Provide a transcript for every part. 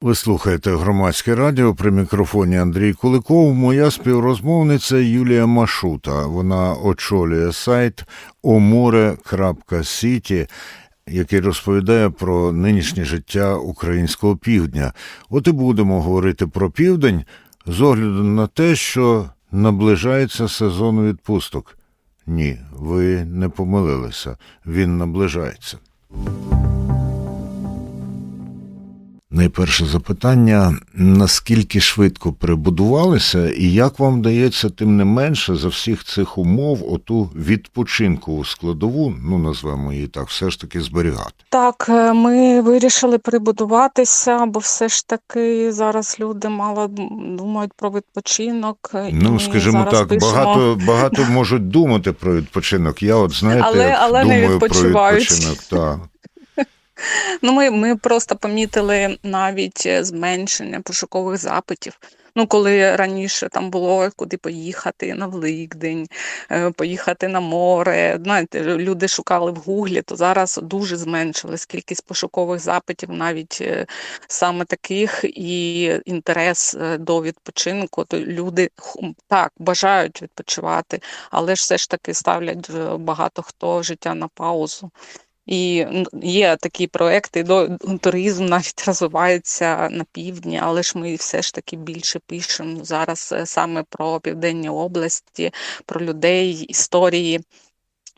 Ви слухаєте громадське радіо при мікрофоні Андрій Куликов. Моя співрозмовниця Юлія Машута. Вона очолює сайт omore.city, який розповідає про нинішнє життя українського півдня. От і будемо говорити про південь з огляду на те, що наближається сезон відпусток. Ні, ви не помилилися. Він наближається. Найперше запитання: наскільки швидко прибудувалися, і як вам вдається, тим не менше, за всіх цих умов оту відпочинкову складову, ну назвемо її так, все ж таки зберігати? Так, е, ми вирішили прибудуватися, бо все ж таки зараз люди мало думають про відпочинок. Ну, ми скажімо так, пишемо- багато багато можуть думати про відпочинок. Я, от знаєте, Але- але не думаю про відпочинок. Так. Ну, ми, ми просто помітили навіть е, зменшення пошукових запитів. Ну, коли раніше там було куди поїхати на Великдень, е, поїхати на море. Знаєте, люди шукали в Гуглі, то зараз дуже зменшилась кількість пошукових запитів, навіть е, саме таких, і інтерес до відпочинку. То люди так бажають відпочивати, але ж все ж таки ставлять багато хто життя на паузу. І є такі проекти, до туризм навіть розвивається на півдні, але ж ми все ж таки більше пишемо зараз е, саме про південні області, про людей, історії.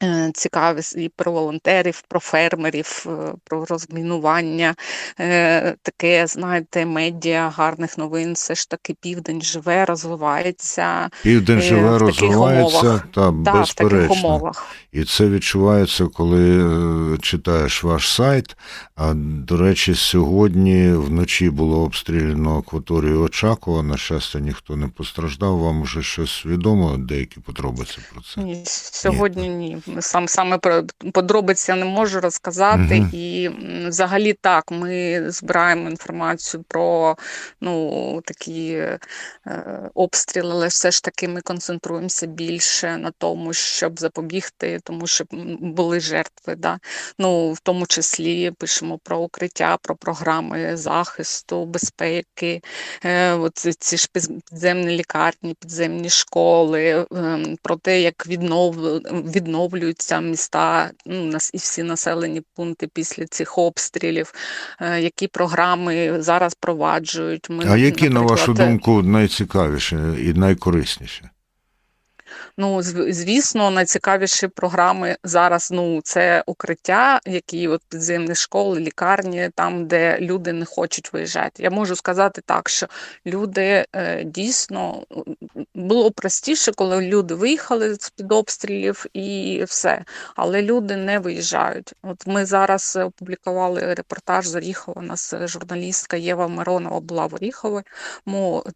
Е, Цікаві і про волонтерів, про фермерів, е, про розмінування, е, таке, знаєте, медіа гарних новин. Все ж таки південь живе, розвивається Південь живе, в розвивається, та та, в таких умовах. І це відчувається, коли читаєш ваш сайт. А до речі, сьогодні вночі було обстріляно акваторію Очакова. На щастя, ніхто не постраждав. Вам вже щось відомо, деякі подробиці про це. Ні, сьогодні ні. Сам саме про подробиці я не можу розказати. Мгм. І взагалі так, ми збираємо інформацію про ну такі е, обстріли, але все ж таки ми концентруємося більше на тому, щоб запобігти, тому що були жертви. Да? Ну, в тому числі пишемо про укриття, про програми захисту, безпеки, е, от ці- ж підземні лікарні, підземні школи, ем, про те, як віднов, відновлюються міста ну, і всі населені пункти після цих обстрілів, е, які програми зараз проваджують. Ми, А які, на вашу е, думку, найцікавіші і найкорисніші? Ну, звісно, найцікавіші програми зараз ну, це укриття, які от підземні школи, лікарні, там, де люди не хочуть виїжджати. Я можу сказати так, що люди е, дійсно було простіше, коли люди виїхали з під обстрілів і все. Але люди не виїжджають. От ми зараз опублікували репортаж з Оріхова. У нас е, журналістка Єва Миронова була в Оріхові.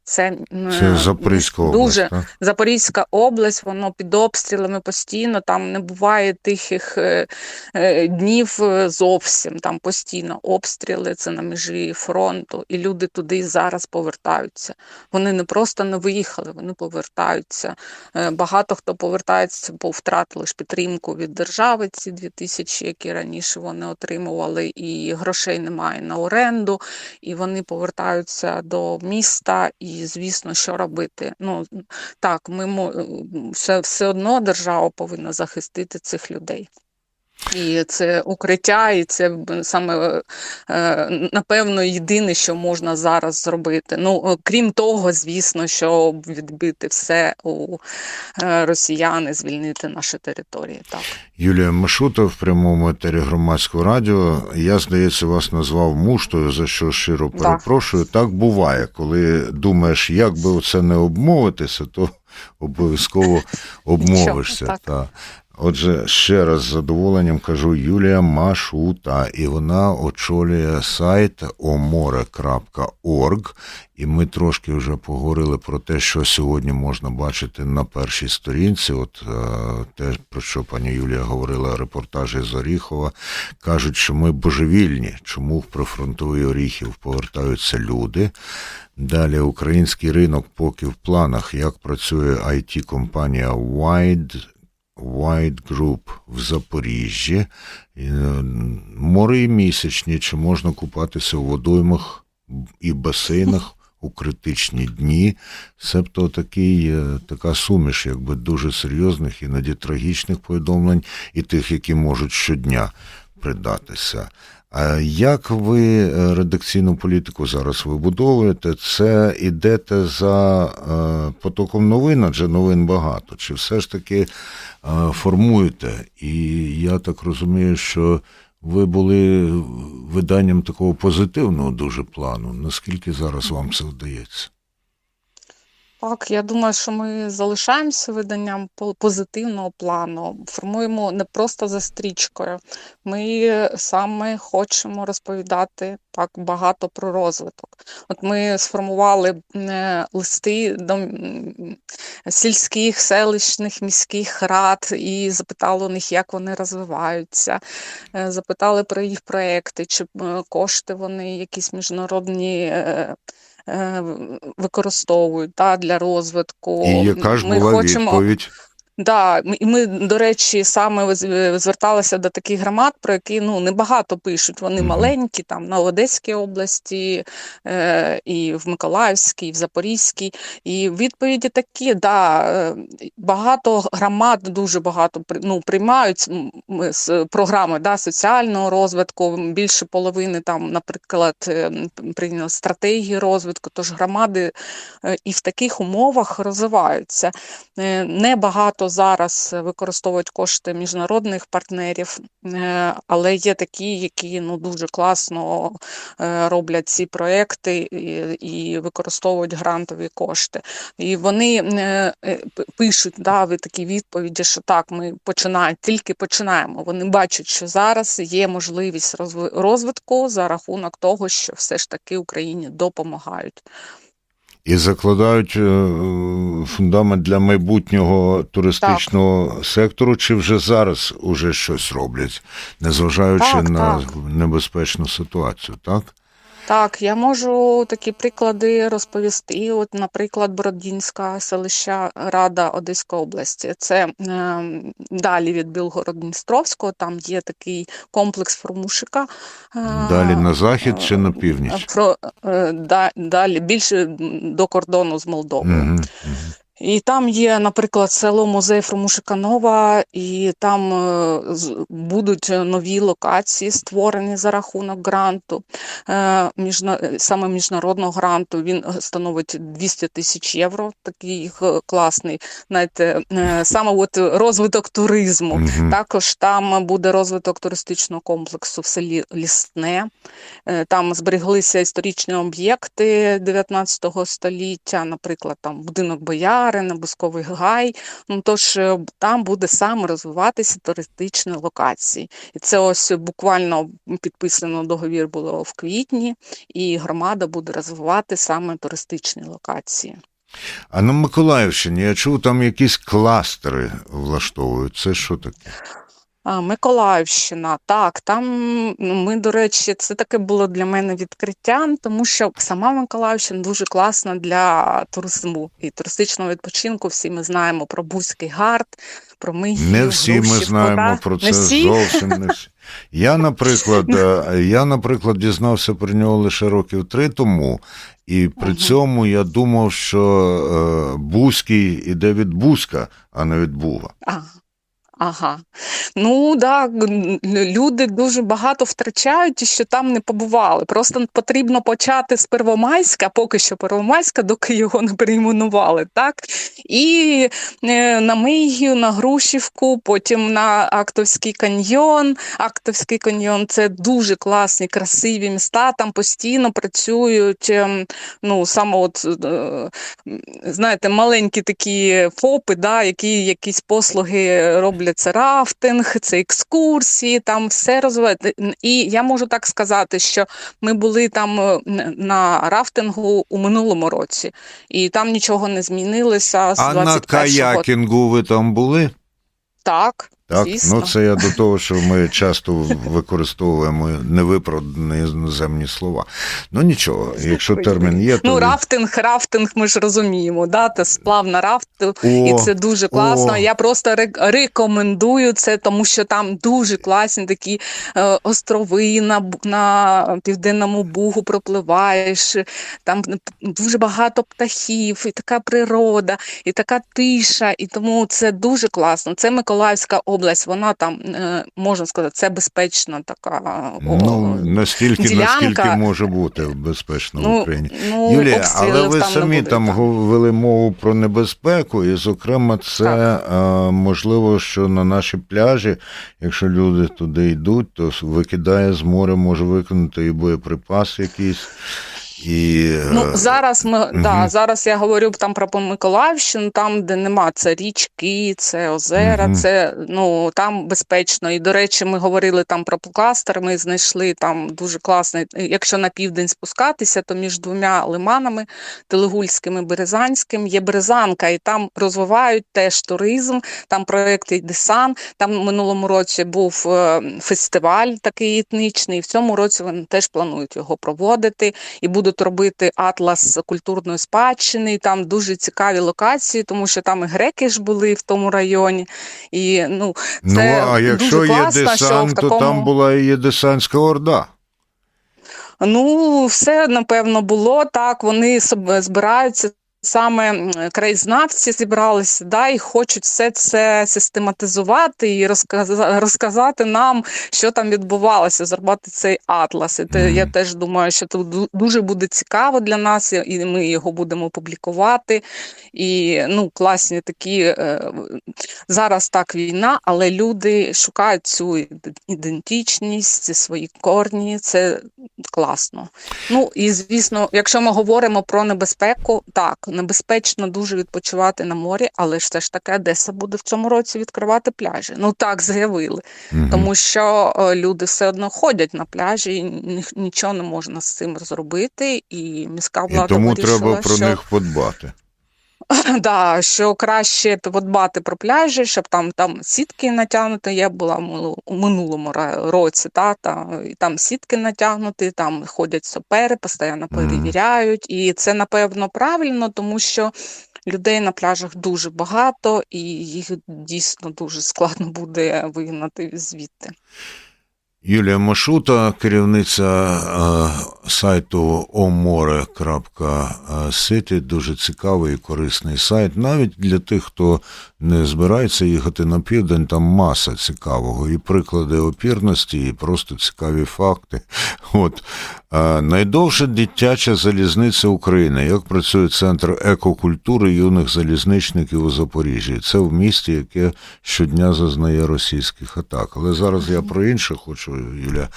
Це Це Запорізька область, дуже так? Запорізька область, воно під обстрілами постійно, там не буває тихих е, е, днів е, зовсім. Там постійно обстріли, це на межі фронту, і люди туди зараз повертаються. Вони не просто не виїхали, вони повертаються. Багато хто повертається, бо втратили ж підтримку від держави. Ці дві тисячі, які раніше вони отримували, і грошей немає на оренду, і вони повертаються до міста. І звісно, що робити. Ну так, ми все, все одно держава повинна захистити цих людей. І це укриття, і це б- саме е, напевно єдине, що можна зараз зробити. Ну, е, крім того, звісно, щоб відбити все у е, росіян і звільнити наші території. Так. Юлія Машута в прямому етері громадського радіо. Я, здається, вас назвав муштою, за що щиро перепрошую. Так буває, коли думаєш, як би це не обмовитися, то обов'язково обмовишся. так. Та. Отже, ще раз з задоволенням кажу Юлія Машута, і вона очолює сайт omore.org. І ми трошки вже поговорили про те, що сьогодні можна бачити на першій сторінці. От е, те, про що пані Юлія говорила, репортажі з Оріхова, кажуть, що ми божевільні, чому в прифронтовий Оріхів повертаються люди. Далі український ринок поки в планах, як працює IT-компанія Wide White Group в Запоріжжі. Е, Мори місячні, чи можна купатися у водоймах і басейнах у критичні дні. Себто такий, е, така суміш, якби дуже серйозних, іноді трагічних повідомлень, і тих, які можуть щодня придатися. Як ви е, редакційну політику зараз вибудовуєте? Це ідете за е, потоком новин, адже новин багато. Чи все ж таки е, формуєте? І я так розумію, що ви були виданням такого позитивного дуже плану. Наскільки зараз вам це вдається? Так, я думаю, що ми залишаємося виданням по- позитивного плану, формуємо не просто за стрічкою. Ми саме хочемо розповідати так багато про розвиток. От ми сформували е, листи до сільських, селищних, міських рад і запитали у них, як вони розвиваються. Е, Запитали про їх проекти, чи е, кошти вони якісь міжнародні. Е, використовують та, для розвитку. І яка ж Ми була хочемо, відповідь? Да, і ми, до речі, саме зверталися до таких громад, про які ну небагато пишуть. Вони маленькі, там на Одеській області, е, і в Миколаївській, і в Запорізькій. І відповіді такі: да, е, багато громад, дуже багато ну, приймають з програми да, соціального розвитку. Більше половини там, наприклад, е, прийняли стратегії розвитку. Тож громади е, і в таких умовах розвиваються. Е, Небагато зараз використовують кошти міжнародних партнерів, е, але є такі, які ну дуже класно е, роблять ці проекти і, використовують грантові кошти. І вони е, е, пишуть да, ви такі відповіді, що так, ми починаємо, тільки починаємо. Вони бачать, що зараз є можливість розви- розвитку за рахунок того, що все ж таки Україні допомагають. І закладають е, фундамент для майбутнього туристичного сектору, чи вже зараз уже щось роблять, незважаючи Так, на так. небезпечну ситуацію, так? Так, я можу такі приклади розповісти. От, наприклад, Бородінська селища Рада Одеської області. Це е, далі від Білгород-Дністровського, там є такий комплекс Формушика. е, Далі на захід чи на північ? Про, е, да, далі більше до кордону з Молдовою. Угу. І там є, наприклад, село музей Фромушика Нова, і там е, будуть нові локації створені за рахунок гранту, е, е, саме міжнародного гранту. Він е, становить 200 тисяч євро. Такий е, класний. Знаєте, е, саме от розвиток туризму. Угу. Також там буде розвиток туристичного комплексу в селі Лісне. Е, Там збереглися історичні об'єкти 19 століття, наприклад, там будинок Боярина, Бусковий гай. Ну тож е, там буде саме розвиватися туристичні локації. І це ось буквально підписано договір було в квітні, і громада буде розвивати саме туристичні локації. А на Миколаївщині я чув, там якісь кластери влаштовують. Це що таке? Миколаївщина, так, там ну, ми, до речі, це таке було для мене відкриттям, тому що сама Миколаївщина дуже класна для туризму і туристичного відпочинку. Всі ми знаємо про Бузький гард, про Мигів, Не всі ми знаємо да? про це Не всі? зовсім не всі. Я, наприклад, е, я, наприклад, дізнався про нього лише років три тому, і при цьому я думав, що е, Бузький іде від Бузька, а не від Буга. А, ага. Ну да, люди дуже багато втрачають, і що там не побували. Просто потрібно почати з Первомайська, поки що Первомайська, доки його не перейменували, так? І е, на Мигію, на Грушівку, потім на Актовський каньйон. Актовський каньйон це дуже класні, красиві міста. Там постійно працюють, ем, ну саме от. е, знаєте, маленькі такі ФОПи, да, які якісь послуги роблять це рафтинг, це екскурсії, там все розвивається. І я можу так сказати, що ми були там е, на рафтингу у минулому році, і там нічого не змінилося з А на 21-го. каякінгу ви там були? Так, Так, Звісно. ну це я до того, що ми часто використовуємо невиправдані іноземні слова. Ну нічого, якщо термін є, то Ну, рафтинг, рафтинг, ми ж розуміємо, да? це сплав на рафту, О, і це дуже класно. о. Я просто рекомендую це, тому що там дуже класні такі е, острови на, на південному бугу пропливаєш. Там дуже багато птахів, і така природа, і така тиша. І тому це дуже класно. Це Миколаївська область, вона там, е, можна сказати, це безпечна така. о, Ну, настільки, ділянка. наскільки може бути безпечно в ну, Україні. ну, Юлія, але ви там самі буде, там так. вели мову про небезпеку, і, зокрема, це Так. е, можливо, що на наші пляжі, якщо люди туди йдуть, то викидає з моря, може викинути і боєприпас якийсь. І, е, Ну, зараз ми да, зараз я говорю там про Миколаївщину, там, де нема це річки, це озера, Мгм. це ну там безпечно. І до речі, ми говорили там про кластер. Ми знайшли там дуже класний. Якщо на південь спускатися, то між двома лиманами Телегульським і Березанським є Березанка, і там розвивають теж туризм. Там проєкт Десан. Там в минулому році був е, фестиваль такий етнічний. і В цьому році вони теж планують його проводити і будуть робити атлас культурної спадщини. Там дуже цікаві локації, тому що там і греки ж були в тому районі. І ну, ну, а якщо дуже є класно, що в такому... то там була і Єдесанська орда. Ну, все напевно було так. Вони збираються. Саме краєзнавці зібралися, да, і хочуть все це систематизувати і розказа- розказати нам, що там відбувалося, зробити цей атлас. І те, я теж думаю, що це дуже буде цікаво для нас, і- ми його будемо публікувати. І ну, класні такі е, зараз так війна, але люди шукають цю іде- ідентичність, свої корні. Це класно. Ну і звісно, якщо ми говоримо про небезпеку, так небезпечно дуже відпочивати на морі, але ж все ж таки Одеса буде в цьому році відкривати пляжі. Ну так заявили, угу. тому що е, люди все одно ходять на пляжі, і нічого не можна з цим зробити. І міська влада І тому вирішила, треба про що... них подбати. Да, що краще подбати про пляжі, щоб там, там сітки натягнути. Я була у минулому році, та, та, і там сітки натягнуті, там ходять сапери, постійно перевіряють. І це, напевно, правильно, тому що людей на пляжах дуже багато, і їх дійсно дуже складно буде вигнати звідти. Юлія Машута, керівниця е, сайту omore.city, дуже цікавий і корисний сайт. Навіть для тих, хто не збирається їхати на південь, там маса цікавого. І приклади опірності, і просто цікаві факти. От. Найдовша дитяча залізниця України. Як працює центр екокультури юних залізничників у Запоріжжі? Це в місті, яке щодня зазнає російських атак. Але зараз я про інше хочу, Юля.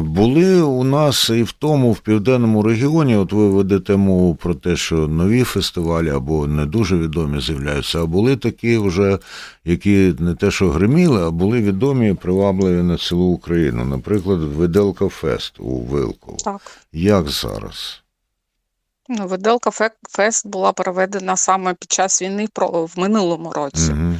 Були у нас і в тому, в південному регіоні, от ви ведете мову про те, що нові фестивалі або не дуже відомі з'являються, а були такі вже, які не те, що гриміли, а були відомі і привабливі на цілу Україну. Наприклад, Виделка Фест у Вилково. Так. Як зараз? Ну, Виделка Фе- Фест була проведена саме під час війни в минулому році. Угу.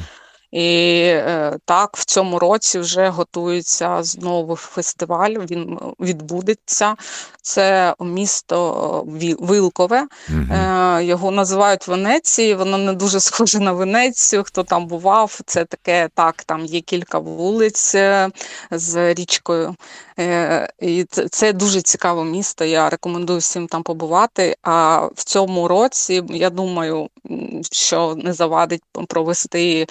І е, так, в цьому році вже готується знову фестиваль. Він е, відбудеться. Це місто Вилкове. Угу. Його називають Венеції. Воно не дуже схоже на Венецію. Хто там бував, це таке так. Там є кілька вулиць з річкою. І це, дуже цікаве місто. Я рекомендую всім там побувати. А в цьому році я думаю, що не завадить провести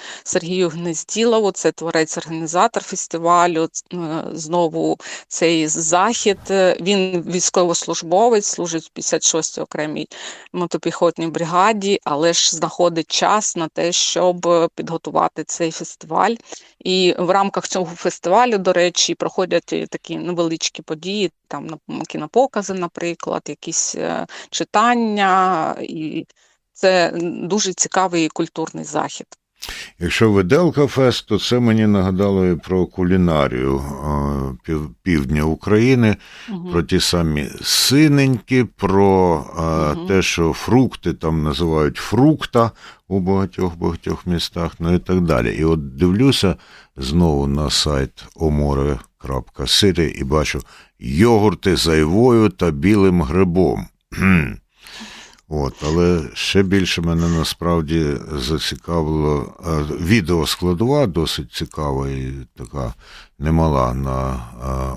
Сергію Гнезділову, це творець-організатор фестивалю. Е, Знову цей захід. Е, Він військовослужбовець, служить в 56-й окремій мотопіхотній бригаді, але ж знаходить час на те, щоб е, підготувати цей фестиваль. І в рамках цього фестивалю, до речі, проходять такі невеличкі події, там кінопокази, наприклад, якісь читання, і це дуже цікавий культурний захід. Якщо виделка фест, то це мені нагадало і про кулінарію пів, півдня України, Мгм. про ті самі синенькі, про Мгм. те, що фрукти там називають фрукта у багатьох багатьох містах, ну і так далі. І от дивлюся знову на сайт omore.city і бачу йогурти з айвою та білим грибом. От, але ще більше мене насправді зацікавило е, відеоскладова, досить цікава і така немала на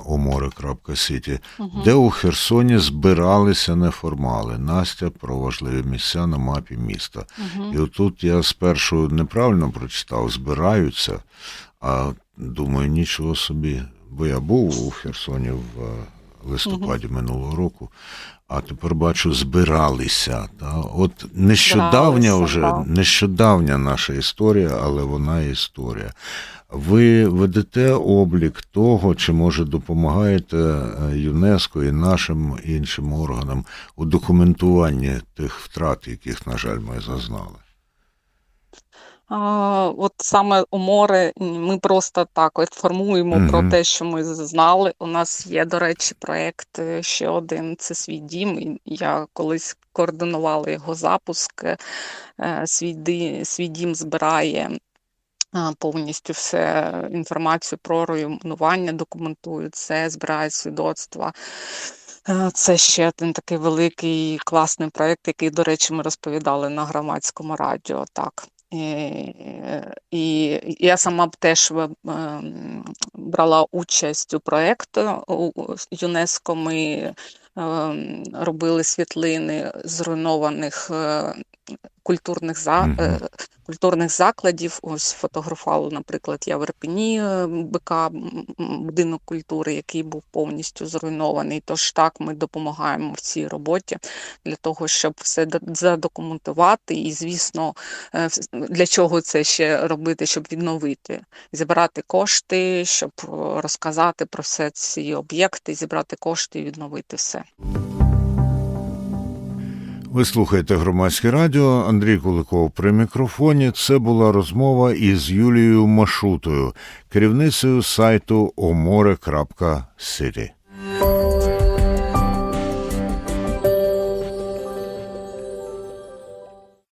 omore.city, Мгм. де у Херсоні збиралися неформали. Настя про важливі місця на мапі міста. Мгм. І отут я спершу неправильно прочитав, збираються, а думаю, нічого собі. Бо я був у Херсоні в е, листопаді минулого року, а тепер бачу, збиралися. Та? От нещодавня Збиралися, вже, так. нещодавня наша історія, але вона історія. Ви ведете облік того, чи може допомагаєте е, ЮНЕСКО і нашим іншим органам у документуванні тих втрат, яких, на жаль, ми зазнали. От саме у море ми просто так от формуємо про те, що ми знали. У нас є, до речі, проєкт е, ще один це свій дім. Я колись координувала його запуск. Е, Свій, свій дім збирає повністю все інформацію про руйнування, документує це, збирає свідоцтва. Е, Це ще один такий великий класний проєкт, який, до речі, ми розповідали на громадському радіо. Так. І, і я сама б теж е, брала участь у проєкту ЮНЕСКО. Ми ем, робили світлини зруйнованих е, культурних за Мгм. е, культурних закладів. Ось фотографувала, наприклад, я в Ірпені е, БК будинок культури, який був повністю зруйнований. Тож так ми допомагаємо в цій роботі для того, щоб все задокументувати. І, звісно, е, для чого це ще робити, щоб відновити, зібрати кошти, щоб розказати про все ці об'єкти, зібрати кошти і відновити все. Ви слухаєте громадське радіо. Андрій Куликов при мікрофоні. Це була розмова із Юлією Машутою, керівницею сайту omore.city.